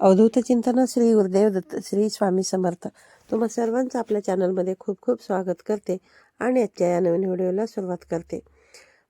अवधूत चिंतन श्री गुरुदेव दत्त श्री स्वामी समर्थ. तुम्हा सर्वांचं आपल्या चॅनलमध्ये खूप खूप स्वागत करते आणि आजच्या या नवीन व्हिडिओला सुरुवात करते.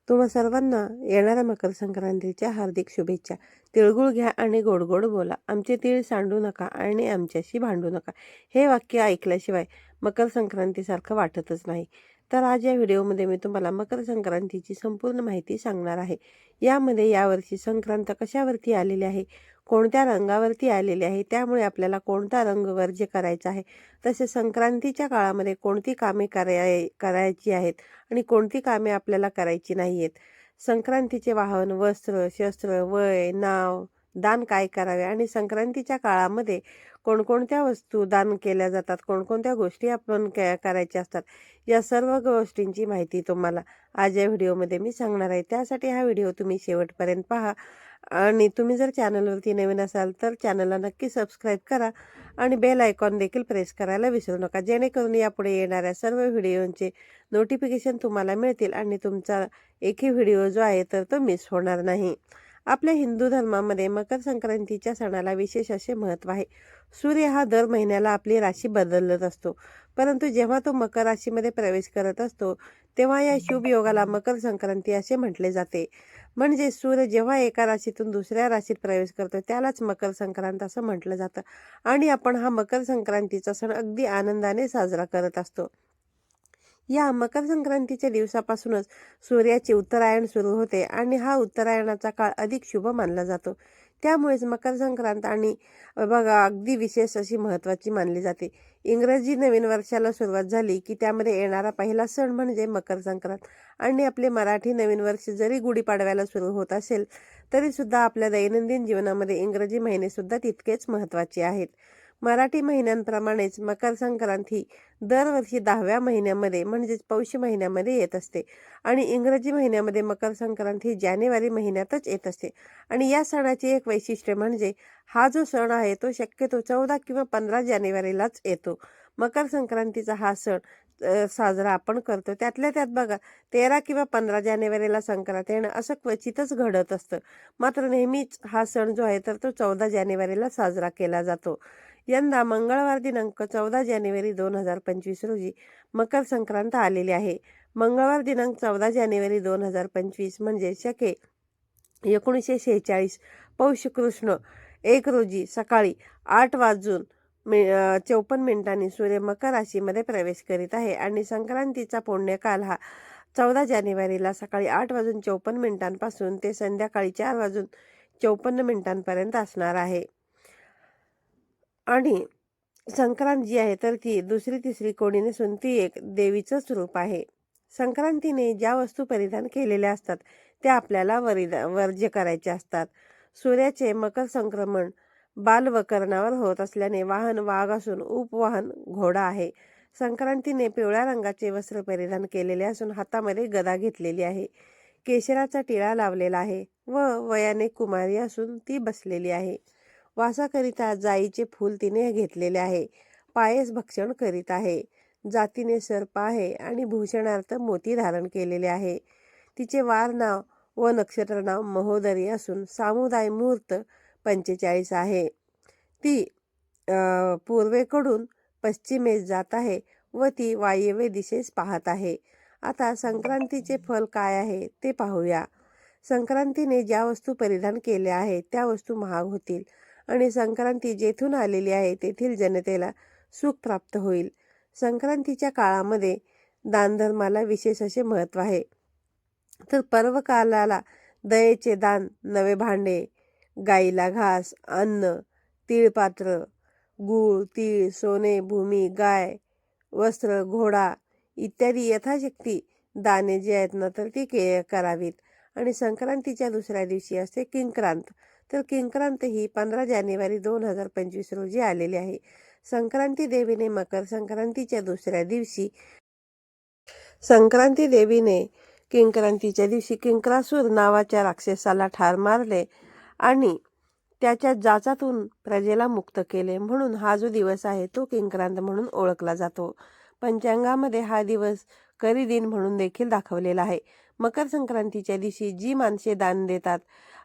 तुम्हा सर्वांना येणाऱ्या मकर संक्रांतीच्या हार्दिक शुभेच्छा. तिळगुळ घ्या आणि गोड गोड बोला. आमचे तीळ सांडू नका आणि आमच्याशी भांडू नका. हे वाक्य ऐकल्याशिवाय मकर संक्रांतीसारखं वाटतच नाही. तर आज या व्हिडिओमध्ये मी तुम्हाला मकर संक्रांतीची संपूर्ण माहिती सांगणार आहे. यामध्ये यावर्षी संक्रांत कशावरती आलेली आहे? कोणत्या रंगावरती आलेले आहे त्यामुळे आपल्याला कोणता रंग वर्ज्य करायचा आहे? तसे संक्रांतीच्या काळामध्ये कोणती कामे कराय करायची आहेत आणि कोणती कामे आपल्याला करायची नाही आहेत संक्रांतीचे वाहन वस्त्र शस्त्र वय नाव दान काय करावे? आणि संक्रांतीच्या काळामध्ये कोणकोणत्या वस्तू दान केल्या जातात? कोणकोणत्या गोष्टी आपण करायच्या असतात? या सर्व गोष्टींची माहिती तुम्हाला आज या व्हिडिओमध्ये मी सांगणार आहे. त्यासाठी हा व्हिडिओ तुम्ही शेवटपर्यंत पहा. आणि तुम्ही जर चॅनलवरती नवीन असाल तर चॅनलला नक्की सबस्क्राईब करा आणि बेल आयकॉन देखील प्रेस करायला विसरू नका जेणेकरून यापुढे येणाऱ्या सर्व व्हिडिओंचे नोटिफिकेशन तुम्हाला मिळतील आणि तुमचा एकही व्हिडिओ जो आहे तर तो मिस होणार नाही. आपल्या हिंदू धर्मामध्ये मकर संक्रांतीच्या सणाला विशेष असे महत्त्व आहे. सूर्य हा दर महिन्याला आपली राशी बदलत असतो. परंतु जेव्हा तो मकर राशीमध्ये प्रवेश करत असतो तेव्हा या शुभ योगाला मकर संक्रांती असे म्हटले जाते. म्हणजे सूर्य जेव्हा एका राशीतून दुसऱ्या राशीत प्रवेश करतो त्यालाच मकर संक्रांत असं म्हटलं जातं. आणि आपण हा मकर संक्रांतीचा सण अगदी आनंदाने साजरा करत असतो. या मकर संक्रांतीच्या दिवसापासूनच सूर्याचे उत्तरायण सुरू होते आणि हा उत्तरायणाचा काळ अधिक शुभ मानला जातो. त्यामुळेच मकर संक्रांत आणि बघा अगदी विशेष अशी महत्त्वाची मानली जाते. इंग्रजी नवीन वर्षाला सुरुवात झाली की त्यामध्ये येणारा पहिला सण म्हणजे मकर संक्रांत आणि आपले मराठी नवीन वर्ष जरी गुढीपाडव्याला सुरू होत असेल तरीसुद्धा आपल्या दैनंदिन जीवनामध्ये इंग्रजी महिनेसुद्धा तितकेच महत्त्वाचे आहेत. मराठी महिन्यांप्रमाणेच मकर संक्रांती दरवर्षी दहाव्या महिन्यामध्ये म्हणजेच पौष महिन्यामध्ये येत असते. आणि इंग्रजी महिन्यामध्ये मकर संक्रांती जानेवारी महिन्यातच येत असते. आणि या सणाचे एक वैशिष्ट्य म्हणजे हा जो सण आहे तो शक्यतो चौदा किंवा पंधरा जानेवारीलाच येतो. मकर संक्रांतीचा हा सण साजरा आपण करतो. त्यातल्या त्यात बघा तेरा किंवा पंधरा जानेवारीला संक्रांत येणं असं क्वचितच घडत असतं. मात्र नेहमीच हा सण जो आहे तर तो चौदा जानेवारीला साजरा केला जातो. यंदा मंगळवार दिनांक चौदा जानेवारी दोन हजार पंचवीस रोजी मकर संक्रांत आलेली आहे. मंगळवार दिनांक चौदा जानेवारी दोन हजार पंचवीस म्हणजे शके एकोणीसशे शेहेचाळीस. पौष कृष्ण एक रोजी सकाळी आठ वाजून मि चौपन्न मिनिटांनी सूर्य मकर राशीमध्ये प्रवेश करीत आहे आणि संक्रांतीचा पुण्यकाल हा चौदा जानेवारीला सकाळी आठ वाजून चौपन्न मिनिटांपासून ते संध्याकाळी चार वाजून चौपन्न मिनिटांपर्यंत असणार आहे. आणि संक्रांत जी आहे तर ती दुसरी तिसरी कोणी नसून ती एक देवीचंच रूप आहे. संक्रांतीने ज्या वस्तू परिधान केलेल्या असतात त्या आपल्याला वरिदा वर्ज्य करायच्या असतात. सूर्याचे मकर संक्रमण बालवकरणावर होत असल्याने वाहन वाघ असून उपवाहन घोडा आहे. संक्रांतीने पिवळ्या रंगाचे वस्त्र परिधान केलेले असून हातामध्ये गदा घेतलेली आहे. केशराचा टिळा लावलेला आहे व वयाने कुमारी असून ती बसलेली आहे. वासाकरिता जाईचे फूल तिने घेतलेले आहे. पायस भक्षण करीत आहे. जातीने सर्प आहे आणि भूषणार्थ मोती धारण केलेले आहे. तिचे वार नाव व नक्षत्र नाव महोदरी असून सामुदाय मुहूर्त पंचेचाळीस आहे. ती पूर्वेकडून पश्चिमेस जात आहे व ती वायव्य दिशेस पाहत आहे. आता संक्रांतीचे फल काय आहे ते पाहूया. संक्रांतीने ज्या वस्तू परिधान केल्या आहेत त्या वस्तू महाग होतील. आणि संक्रांती जेथून आलेली आहे तेथील जनतेला सुख प्राप्त होईल. संक्रांतीच्या काळामध्ये दानधर्माला विशेष असे महत्त्व आहे. तर पर्वकालाला दयेचे दान नवे भांडे गाईला घास अन्न तिळपात्र गूळ तीळ सोने भूमी गाय वस्त्र घोडा इत्यादी यथाशक्ती दाने जे आहेत ना तर ती के करावीत. आणि संक्रांतीच्या दुसऱ्या दिवशी असते किंक्रांत. तर किंक्रांत ही पंधरा जानेवारी दोन हजार पंचवीस रोजी आलेली आहे. संक्रांती देवीने मकर संक्रांतीच्या दुसऱ्या दिवशी संक्रांती देवीने किंक्रांतीच्या दिवशी किंक्रासूर नावाच्या राक्षसाला ठार मारले आणि त्याच्या जाचातून प्रजेला मुक्त केले. म्हणून हा जो दिवस आहे तो किंक्रांत म्हणून ओळखला जातो. पंचांगामध्ये हा दिवस करी दिन म्हणून देखील दाखवलेला आहे. मकर संक्रांतीच्या दिवशी जी माणसे दान देतात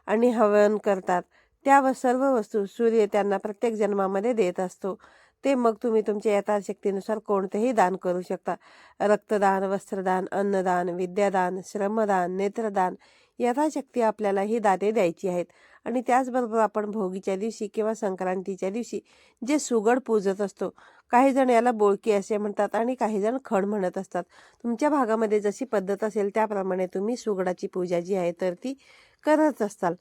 आणि हवन करतात. त्या व सर्व वस्तू सूर्य त्यांना प्रत्येक जन्मामध्ये देत असतो. ते मग तुम्ही तुमच्या यथाशक्तीनुसार कोणतेही दान करू शकता. रक्तदान वस्त्रदान अन्नदान विद्यादान श्रमदान नेत्रदान यथाशक्ती आपल्याला ही दाते द्यायची आहेत. आणि त्याचबरोबर आपण भोगीच्या दिवशी किंवा संक्रांतीच्या दिवशी जे सुगड पूजत असतो काही जण याला बोळकी असे म्हणतात आणि काही जण खण म्हणत असतात. तुमच्या भागामध्ये जशी पद्धत असेल त्याप्रमाणे तुम्ही सुगडाची पूजा जी आहे तर ती करत असताल.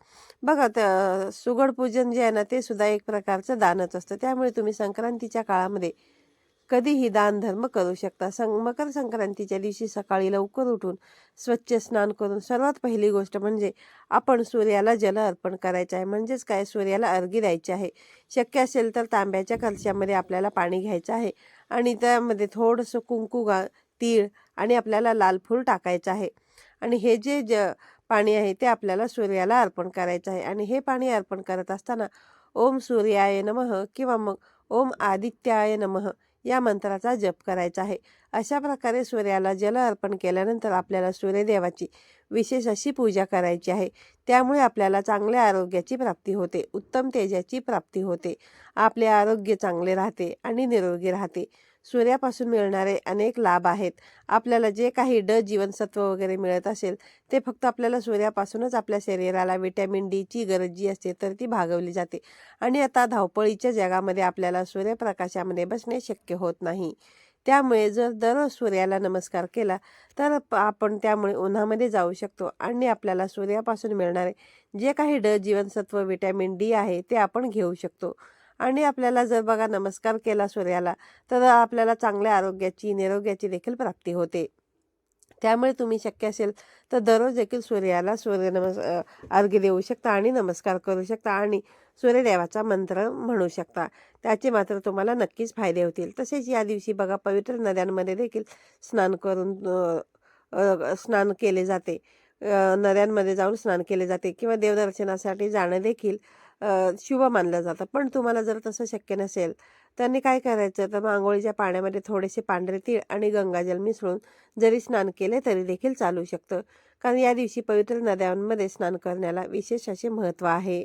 बघा त्या सुगड पूजन जे आहे ना ते सुद्धा एक प्रकारचं दानच असतं. त्यामुळे तुम्ही संक्रांतीच्या काळामध्ये कधीही दानधर्म करू शकता. सं मकर संक्रांतीच्या दिवशी सकाळी लवकर उठून स्वच्छ स्नान करून सर्वात पहिली गोष्ट म्हणजे आपण सूर्याला जल अर्पण करायचं आहे. म्हणजेच काय? सूर्याला अर्घी द्यायची आहे. शक्य असेल तर तांब्याच्या कलशामध्ये आपल्याला पाणी घ्यायचं आहे आणि त्यामध्ये थोडंसं कुंकू गा तीळ आणि आपल्याला लाल फूल टाकायचं आहे. आणि हे जे ज पाणी आहे ते आपल्याला सूर्याला अर्पण करायचं आहे. आणि हे पाणी अर्पण करत असताना ओम सूर्याय नमः किंवा मग ओम आदित्याय नमः या मंत्राचा जप करायचा आहे. अशा प्रकारे सूर्याला जल अर्पण केल्यानंतर आपल्याला सूर्यदेवाची विशेष अशी पूजा करायची आहे. त्यामुळे आपल्याला चांगल्या आरोग्याची प्राप्ती होते. उत्तम तेजाची प्राप्ती होते. आपले आरोग्य चांगले राहते आणि निरोगी राहते. सूर्यापासून मिळणारे अनेक लाभ आहेत. आपल्याला जे काही ड जीवनसत्व वगैरे मिळत असेल ते फक्त आपल्याला सूर्यापासूनच आपल्या शरीराला विटॅमिन डीची गरज जी असते तर ती भागवली जाते. आणि आता धावपळीच्या जगामध्ये आपल्याला सूर्यप्रकाशामध्ये बसणे शक्य होत नाही. त्यामुळे जर दररोज सूर्याला नमस्कार केला तर आपण त्यामुळे उन्हामध्ये जाऊ शकतो आणि आपल्याला सूर्यापासून मिळणारे जे काही ड जीवनसत्व विटॅमिन डी आहे ते आपण घेऊ शकतो. आणि आपल्याला जर बघा नमस्कार केला सूर्याला तर आपल्याला चांगल्या आरोग्याची निरोग्याची देखील प्राप्ती होते. त्यामुळे तुम्ही शक्य असेल तर दररोज देखील सूर्याला सूर्य नमस् अर्घ्य देऊ शकता आणि नमस्कार करू शकता आणि सूर्यदेवाचा मंत्र म्हणू शकता. त्याचे मात्र तुम्हाला नक्कीच फायदे होतील. तसेच या दिवशी बघा पवित्र नद्यांमध्ये देखील स्नान करून स्नान केले जाते. नद्यांमध्ये जाऊन स्नान केले जाते किंवा देवदर्शनासाठी जाणं देखील शुभ मानलं जातं. पण तुम्हाला जर तसं शक्य नसेल त्यांनी काय करायचं? तर मग आंघोळीच्या पाण्यामध्ये थोडेसे पांढरे तीळ आणि गंगाजल मिसळून जरी स्नान केले तरी देखील चालू शकतं. कारण या दिवशी पवित्र नद्यांमध्ये स्नान करण्याला विशेष असे महत्त्व आहे.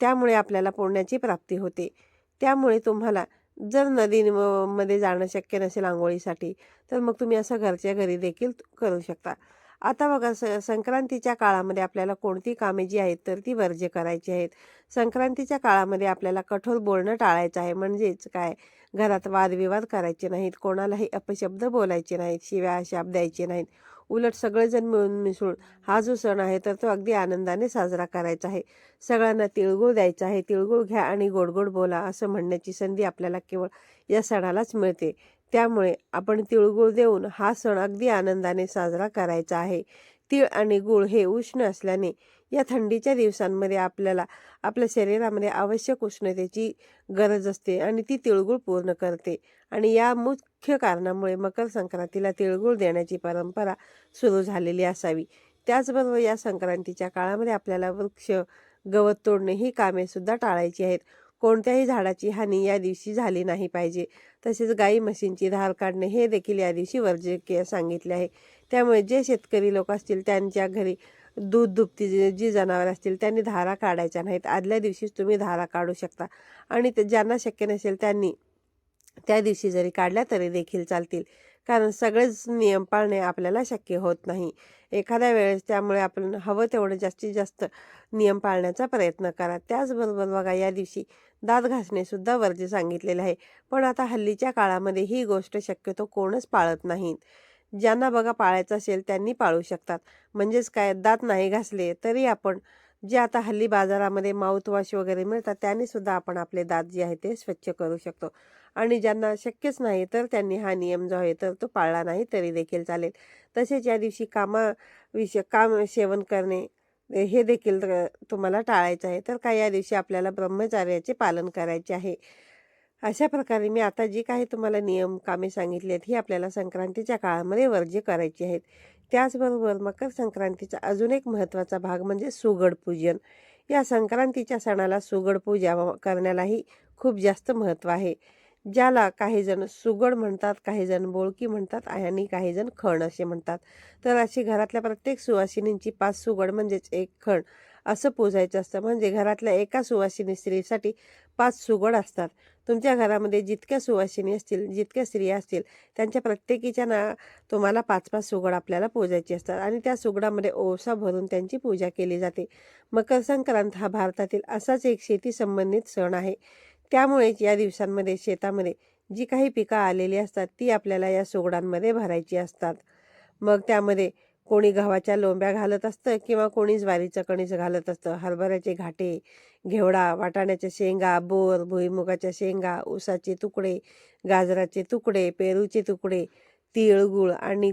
त्यामुळे आपल्याला पुण्याची प्राप्ती होते. त्यामुळे तुम्हाला जर नदीमध्ये मध्ये जाणं शक्य नसेल आंघोळीसाठी तर मग तुम्ही असं घरच्या घरी देखील करू शकता. आता बघा स संक्रांतीच्या काळामध्ये आपल्याला कोणती कामे जी आहेत तर ती वर्ज्य करायची आहेत. संक्रांतीच्या काळामध्ये आपल्याला कठोर बोलणं टाळायचं आहे. म्हणजेच काय? घरात वादविवाद करायचे नाहीत. कोणालाही अपशब्द बोलायचे नाहीत. शिव्या शाप द्यायचे नाहीत. उलट सगळेजण मिळून मिसळून हा जो सण आहे तर तो अगदी आनंदाने साजरा करायचा आहे. सगळ्यांना तिळगुळ द्यायचा आहे. तिळगुळ घ्या आणि गोड गोड बोला असं म्हणण्याची संधी आपल्याला केवळ या सणालाच मिळते. त्यामुळे आपण तिळगुळ देऊन हा सण अगदी आनंदाने साजरा करायचा आहे. तीळ आणि गुळ हे उष्ण असल्याने या थंडीच्या दिवसांमध्ये आपल्याला आपल्या शरीरामध्ये आवश्यक उष्णतेची गरज असते आणि ती तिळगुळ पूर्ण करते. आणि या मुख्य कारणामुळे मकर संक्रांतीला तिळगुळ देण्याची परंपरा सुरू झालेली असावी. त्याचबरोबर या संक्रांतीच्या काळामध्ये आपल्याला वृक्ष गवत तोडणे ही कामेसुद्धा टाळायची आहेत. कोणत्याही झाडाची हानी या दिवशी झाली नाही पाहिजे. तसेच गाई म्हशींची धार काढणे हे देखील या दिवशी वर्जकीय सांगितले आहे. त्यामुळे जे शेतकरी लोक असतील त्यांच्या घरी दूध दुभती जी जी जनावर असतील त्यांनी धारा काढायच्या नाहीत. आदल्या दिवशीच तुम्ही धारा काढू शकता. आणि ते ज्यांना शक्य नसेल त्यांनी त्या दिवशी जरी काढल्या तरी देखील चालतील. कारण सगळेच नियम पाळणे आपल्याला शक्य होत नाही. एखाद्या वेळेस त्यामुळे आपण हवं तेवढं जास्तीत जास्त नियम पाळण्याचा प्रयत्न करा. त्याचबरोबर बघा या दिवशी दात घासणेसुद्धा वर्ज्य सांगितलेले आहे. पण आता हल्लीच्या काळामध्ये ही गोष्ट शक्यतो कोणच पाळत नाहीत ज्यांना बघा पाळायचं असेल त्यांनी पाळू शकतात. म्हणजेच काय दात नाही घासले तरी आपण जे आता हल्ली बाजारामध्ये माउथवॉश वगैरे मिळतात त्यांनी सुद्धा आपण आपले दात जे आहे ते स्वच्छ करू शकतो. आणि ज्यांना शक्यच नाही तर त्यांनी हा नियम जो आहे तर तो पाळला नाही तरी देखील चालेल. तसेच या दिवशी कामा विषय काम सेवन करणे हे देखील तुम्हाला टाळायचं आहे. तर काय या दिवशी आपल्याला ब्रह्मचार्याचे पालन करायचे आहे. अशा प्रकारे मी आता जी काही तुम्हाला नियम कामे सांगितली आहेत ही आपल्याला संक्रांतीच्या काळामध्ये वर्ज्य करायची आहेत. त्याचबरोबर मकर संक्रांतीचा अजून एक महत्त्वाचा भाग म्हणजे सुगड पूजन. या संक्रांतीच्या सणाला सुगड पूजा करण्यालाही खूप जास्त महत्त्व आहे. ज्याला काही जण सुगड म्हणतात काही जण बोळकी म्हणतात आणि काही जण खण असे म्हणतात. तर अशी घरातल्या प्रत्येक सुवासिनींची पाच सुगड म्हणजेच एक खण असं पूजायचं असतं. म्हणजे घरातल्या एका सुवासिनी स्त्रीसाठी पाच सुगड असतात. तुमच्या घरामध्ये जितक्या सुवासिनी असतील जितक्या स्त्रिया असतील त्यांच्या प्रत्येकीच्या ना तुम्हाला पाच पाच सुगड आपल्याला पूजायची असतात आणि त्या सुगडामध्ये ओसा भरून त्यांची पूजा केली जाते. मकर संक्रांत हा भारतातील असाच एक शेती संबंधित सण आहे. त्यामुळेच या दिवसांमध्ये शेतामध्ये जी काही पिकं आलेली असतात ती आपल्याला या सुगडांमध्ये भरायची असतात. मग त्यामध्ये कोणी गव्हाच्या लोंब्या घालत असतं किंवा कोणी ज्वारीचं कणीस घालत असतं. हरभऱ्याचे घाटे घेवडा वाटाण्याच्या शेंगा बोर भुईमुगाच्या शेंगा ऊसाचे तुकडे गाजराचे तुकडे पेरूचे तुकडे तिळगुळ आणि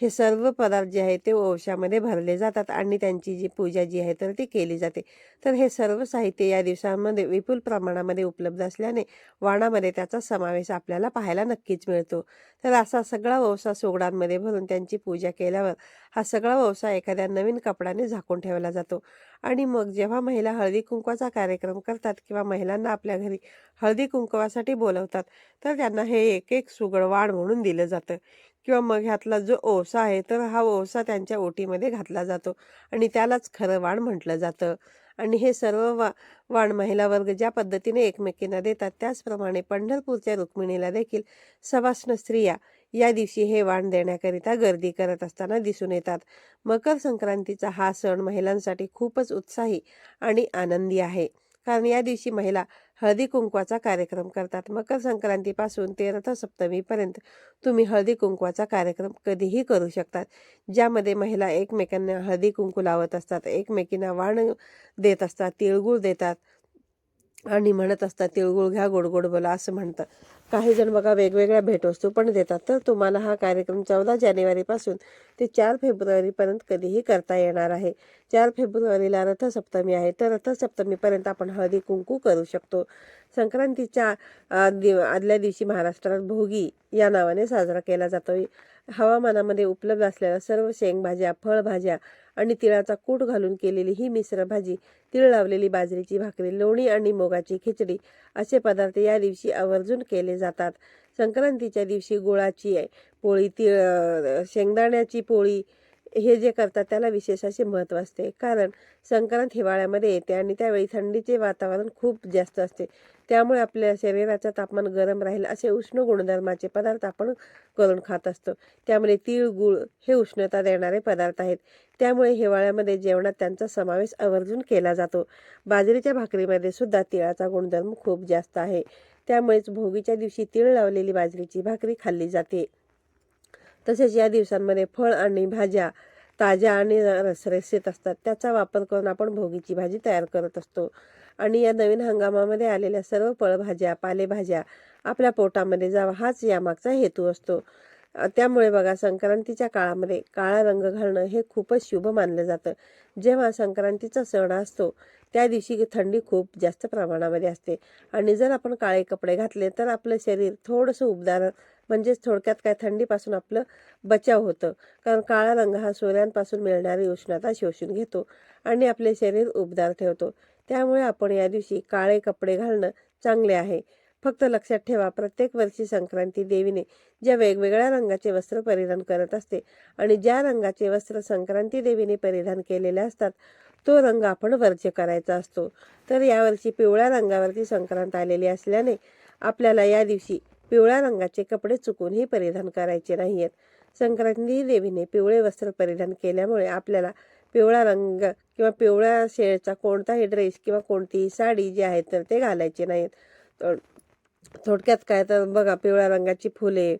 हे सर्व पदार्थ जे आहे ते ओवशामध्ये भरले जातात आणि त्यांची जी पूजा जी आहे तर ती केली जाते. तर हे सर्व साहित्य या दिवसांमध्ये विपुल प्रमाणामध्ये उपलब्ध असल्याने वाणामध्ये त्याचा समावेश आपल्याला पाहायला नक्कीच मिळतो. तर असा सगळा ववसा सोगडांमध्ये भरून त्यांची पूजा केल्यावर हा सगळा ववसा एखाद्या नवीन कपड्याने झाकून ठेवला जातो. आणि मग जेव्हा महिला हळदी कुंकवाचा कार्यक्रम करतात किंवा महिलांना आपल्या घरी हळदी कुंकवासाठी बोलवतात तर त्यांना हे एक एक सुगड वाण म्हणून दिलं जातं. किंवा मग ह्यातला जो ओसा आहे तर हा ओसा त्यांच्या ओटीमध्ये घातला जातो आणि त्यालाच खरं वाण म्हटलं जातं. आणि हे सर्व वा वाण महिला वर्ग ज्या पद्धतीने एकमेकींना देतात त्याचप्रमाणे पंढरपूरच्या रुक्मिणीला देखील सवाष्ण स्त्रिया या दिवशी हे वाण देण्याकरिता गर्दी करत असताना दिसून येतात. मकर संक्रांतीचा हा सण महिलांसाठी खूपच उत्साही आणि आनंदी आहे. कारण या दिवशी महिला हळदी कुंकवाचा कार्यक्रम करतात. मकर संक्रांतीपासून ते रथसप्तमीपर्यंत तुम्ही हळदी कुंकवाचा कार्यक्रम कधीही करू शकतात. ज्यामध्ये महिला एकमेकांना हळदी कुंकू लावत असतात. एकमेकींना वाण देत असतात तिळगुळ देतात. आणि म्हणत असतात तिळगुळ घ्या गोड गोड बोला असं म्हणतात. काही जण बघा वेगवेगळ्या भेटवस्तू पण देतात. तर तुम्हाला हा कार्यक्रम चौदा जानेवारीपासून ते चार फेब्रुवारीपर्यंत कधीही करता येणार आहे. चार फेब्रुवारीला रथसप्तमी आहे. तर रथसप्तमीपर्यंत आपण हळदी कुंकू करू शकतो. संक्रांतीच्या दिव आदल्या दिवशी महाराष्ट्रात भोगी या नावाने साजरा केला जातो हवामानामध्ये उपलब्ध असलेल्या सर्व शेंगभाज्या फळभाज्या आणि तिळाचा कूट घालून केलेली ही मिश्र भाजी तीळ लावलेली बाजरीची भाकरी लोणी आणि मोगाची खिचडी असे पदार्थ या दिवशी आवर्जून केले जातात. संक्रांतीच्या दिवशी गुळाची पोळी तिळ शेंगदाण्याची पोळी हे जे करतात त्याला विशेष असे महत्त्व असते. कारण संक्रांत हिवाळ्यामध्ये येते आणि त्यावेळी थंडीचे वातावरण खूप जास्त असते. त्यामुळे आपल्या शरीराचं तापमान गरम राहील असे उष्ण गुणधर्माचे पदार्थ आपण करून खात असतो. त्यामुळे तीळ गुळ हे उष्णता देणारे पदार्थ आहेत. त्यामुळे हिवाळ्यामध्ये जेवणात त्यांचा समावेश आवर्जून केला जातो. बाजरीच्या भाकरीमध्ये सुद्धा तिळाचा गुणधर्म खूप जास्त आहे. त्यामुळेच भोगीच्या दिवशी तीळ लावलेली बाजरीची भाकरी खाल्ली जाते. तसेच या दिवसांमध्ये फळ आणि भाज्या ताज्या आणि रसरशीत असतात. त्याचा वापर करून आपण भोगीची भाजी तयार करत असतो. आणि या नवीन हंगामामध्ये आलेल्या सर्व फळभाज्या पालेभाज्या आपल्या पोटामध्ये जावा हाच यामागचा हेतू असतो. त्यामुळे बघा संक्रांतीच्या काळामध्ये काळा रंग घालणं हे खूपच शुभ मानलं जातं. जेव्हा संक्रांतीचा सण असतो त्या दिवशी थंडी खूप जास्त प्रमाणामध्ये असते. आणि जर आपण काळे कपडे घातले तर आपलं शरीर थोडंसं उबदार म्हणजेच थोडक्यात काय थंडीपासून आपलं बचाव होतं. कारण काळा रंग हा सूर्यांपासून मिळणारी उष्णता शोषून घेतो आणि आपले शरीर उबदार ठेवतो. त्यामुळे आपण या दिवशी काळे कपडे घालणं चांगले आहे. फक्त लक्षात ठेवा प्रत्येक वर्षी संक्रांती देवीने ज्या वेगवेगळ्या रंगाचे वस्त्र परिधान करत असते आणि ज्या रंगाचे वस्त्र संक्रांती देवीने परिधान केलेले असतात तो रंग आपण वर्ज्य करायचा असतो. तर यावर्षी पिवळ्या रंगावरती संक्रांत आलेली असल्याने आपल्याला या दिवशी पिवळ्या रंगाचे कपडे चुकूनही परिधान करायचे नाही आहेत संक्रांती देवीने पिवळे वस्त्र परिधान केल्यामुळे आपल्याला पिवळा रंग किंवा पिवळ्या शेळचा कोणताही ड्रेस किंवा कोणतीही साडी जी आहे तर ते घालायचे नाहीत तर थोडक्यात काय तर बघा पिवळ्या रंगाची फुले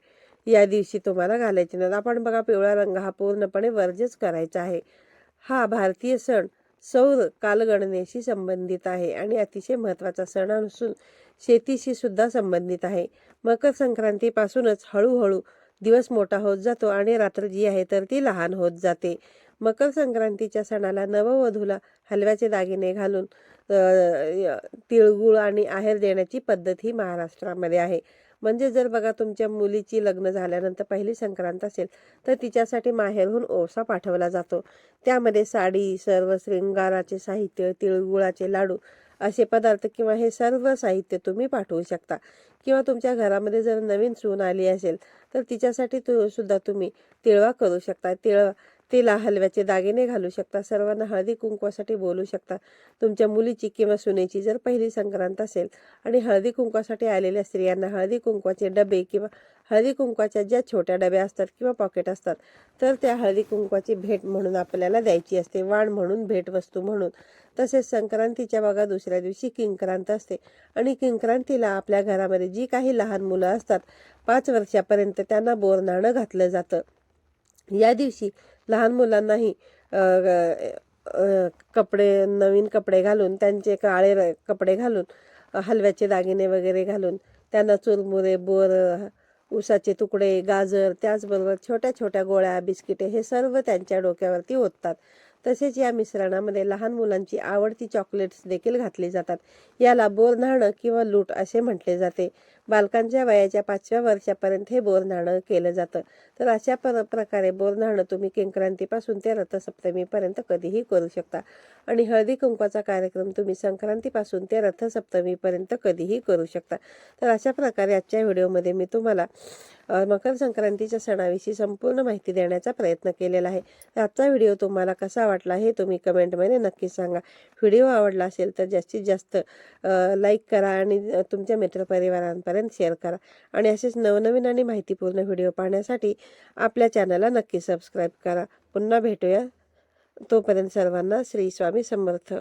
या दिवशी तुम्हाला घालायची नाहीत. आपण बघा पिवळा रंग हा पूर्णपणे वर्जच करायचा आहे. हा भारतीय सण सौर कालगणनेशी संबंधित आहे आणि अतिशय महत्त्वाचा सण असून शेतीशी सुद्धा संबंधित आहे. मकर संक्रांतीपासूनच हळूहळू दिवस मोठा होत जातो आणि रात्र जी आहे तर ती लहान होत जाते. मकर संक्रांतीच्या सणाला नववधूला हलव्याचे दागिने घालून तिळगुळ आणि आहेर देण्याची पद्धत ही महाराष्ट्रामध्ये आहे. म्हणजे जर बघा तुमच्या मुलीची लग्न झाल्यानंतर पहिली संक्रांत असेल तर तिच्यासाठी माहेरहून ओसा पाठवला जातो. त्यामध्ये साडी सर्व शृंगाराचे साहित्य तिळगुळाचे लाडू असे पदार्थ किंवा हे सर्व साहित्य तुम्ही पाठवू शकता. किंवा तुमच्या घरामध्ये जर नवीन सून आली असेल तर तिच्यासाठी तु सुद्धा तुम्ही तिळवा करू शकता. तिळवा तिला हलव्याचे दागिने घालू शकता. सर्वांना हळदी कुंकवासाठी बोलू शकता. तुमच्या मुलीची किंवा सुनेची जर पहिली संक्रांत असेल आणि हळदी कुंकवासाठी आलेल्या स्त्रियांना हळदी कुंकवाचे डबे किंवा हळदी कुंकवाच्या ज्या छोट्या डब्या असतात किंवा पॉकेट असतात तर त्या हळदी कुंकवाची भेट म्हणून आपल्याला द्यायची असते. वाण म्हणून भेटवस्तू म्हणून. तसेच संक्रांतीच्या बघा दुसऱ्या दिवशी किंक्रांत असते. आणि किंक्रांतीला आपल्या घरामध्ये जी काही लहान मुलं असतात पाच वर्षापर्यंत त्यांना बोरनाणं घातलं जातं. या दिवशी लहान मुलांनाही कपडे नवीन कपडे घालून त्यांचे काळे र- कपडे घालून हलव्याचे दागिने वगैरे घालून त्यांना चुरमुरे बोर उसाचे तुकडे गाजर त्याचबरोबर छोट्या छोट्या गोळ्या बिस्किटे हे सर्व त्यांच्या डोक्यावरती ओततात. तसेच या मिश्रणामध्ये लहान मुलांची आवडती चॉकलेट्स देखील घातली जातात. याला बोर न्हाणं किंवा लूट असे म्हटले जाते. बालकांच्या वयाच्या पाचव्या वर्षापर्यंत हे बोरन्हाणं केलं जातं. तर अशा पर प्रकारे बोरन्हाणं तुम्ही किंक्रांतीपासून ते रथसप्तमीपर्यंत कधीही करू शकता. आणि हळदी कुंकवाचा कार्यक्रम तुम्ही संक्रांतीपासून ते रथसप्तमीपर्यंत कधीही करू शकता. तर अशा प्रकारे आजच्या व्हिडिओमध्ये मी तुम्हाला मकर संक्रांतीच्या सणाविषयी संपूर्ण माहिती देण्याचा प्रयत्न केलेला आहे. आजचा व्हिडिओ तुम्हाला कसा वाटला हे तुम्ही कमेंटमध्ये नक्की सांगा. व्हिडिओ आवडला असेल तर जास्तीत जास्त लाईक करा आणि तुमच्या मित्रपरिवारांपर्यंत शेअर करा. आणि असेच नवनवीन आणि माहितीपूर्ण व्हिडिओ पाहण्यासाठी आपल्या चॅनलला नक्की सबस्क्राईब करा. पुन्हा भेटूया. तोपर्यंत सर्वांना श्री स्वामी समर्थ.